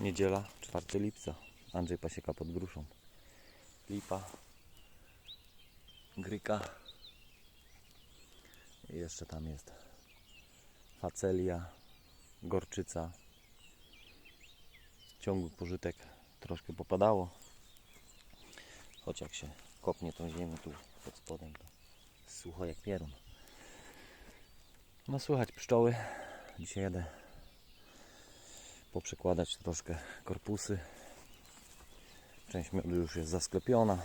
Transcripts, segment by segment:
Niedziela, 4 lipca. Andrzej Pasieka pod gruszą. Lipa. Gryka. I jeszcze tam jest facelia, gorczyca. Ciągły pożytek troszkę popadało. Choć jak się kopnie tą ziemię tu pod spodem, to sucho jak pierun. No słychać pszczoły. Dzisiaj jadę poprzekładać troszkę korpusy. Część miodu już jest zasklepiona.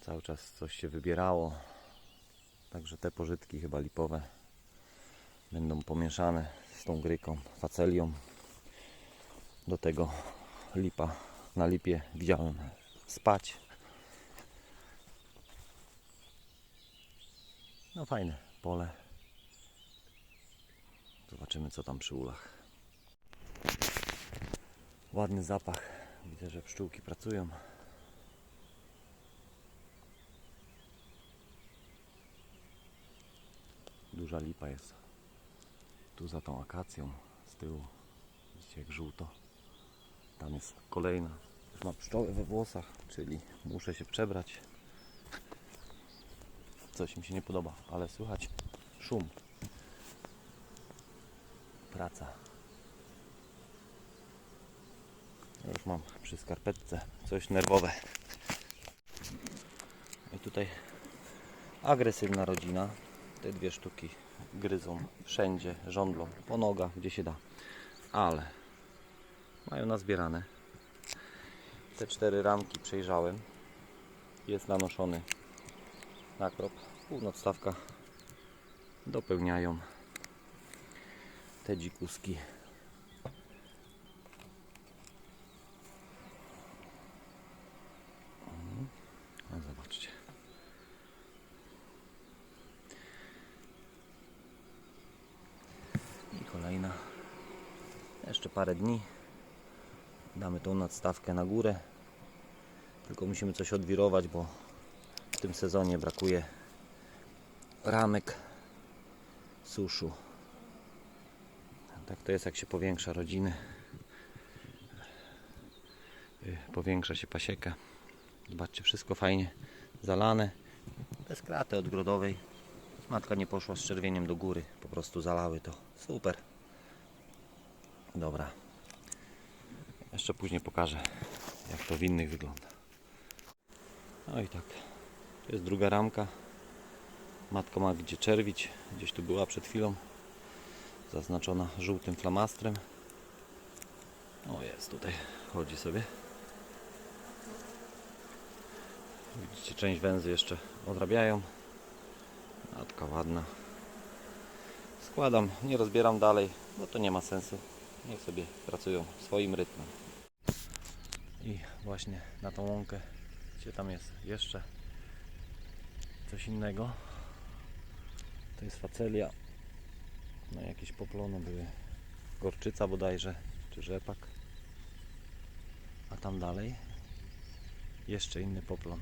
Cały czas coś się wybierało. Także te pożytki chyba lipowe będą pomieszane z tą gryką, facelią. Do tego lipa na lipie widziałem spać. No fajne pole. Zobaczymy co tam przy ulach. Ładny zapach. Widzę, że pszczółki pracują. Duża lipa jest. Tu za tą akacją z tyłu. Widzicie jak żółto. Tam jest kolejna. Już ma pszczoły we włosach, czyli muszę się przebrać. Coś mi się nie podoba, ale słychać szum. Praca. Już mam przy skarpetce coś nerwowe. I tutaj agresywna rodzina. Te dwie sztuki gryzą wszędzie, żądlą, po nogach, gdzie się da. Ale mają nazbierane. Te cztery ramki przejrzałem. Jest nanoszony nakrop. Północstawka dopełniają te dzikuski. No zobaczcie. I kolejna. Jeszcze parę dni. Damy tą nadstawkę na górę. Tylko musimy coś odwirować, bo w tym sezonie brakuje ramek suszu. Tak to jest jak się powiększa rodziny. Y, Powiększa się pasiekę. Zobaczcie, wszystko fajnie zalane. Bez kraty odgrodowej. Matka nie poszła z czerwieniem do góry. Po prostu zalały to. Super. Dobra. Jeszcze później pokażę, jak to w innych wygląda. No i tak. To jest druga ramka. Matka ma gdzie czerwić. Gdzieś tu była przed chwilą. Zaznaczona żółtym flamastrem. O jest tutaj. Chodzi sobie. Widzicie, część węzy jeszcze odrabiają. Matka ładna. Składam, nie rozbieram dalej, bo to nie ma sensu. Niech sobie pracują swoim rytmem. I właśnie na tą łąkę, gdzie tam jest jeszcze coś innego. To jest facelia. No jakieś poplony były. Gorczyca bodajże, czy rzepak. A tam dalej jeszcze inny poplon.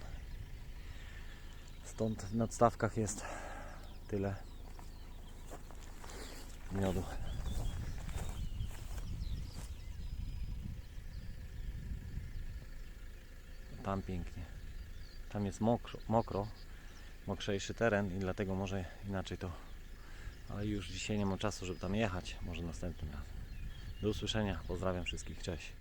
Stąd w nadstawkach jest tyle miodu. Tam pięknie. Tam jest mokro, mokro, mokrzejszy teren i dlatego może inaczej to. Ale już dzisiaj nie mam czasu, żeby tam jechać. Może następnym razem. Do usłyszenia. Pozdrawiam wszystkich. Cześć.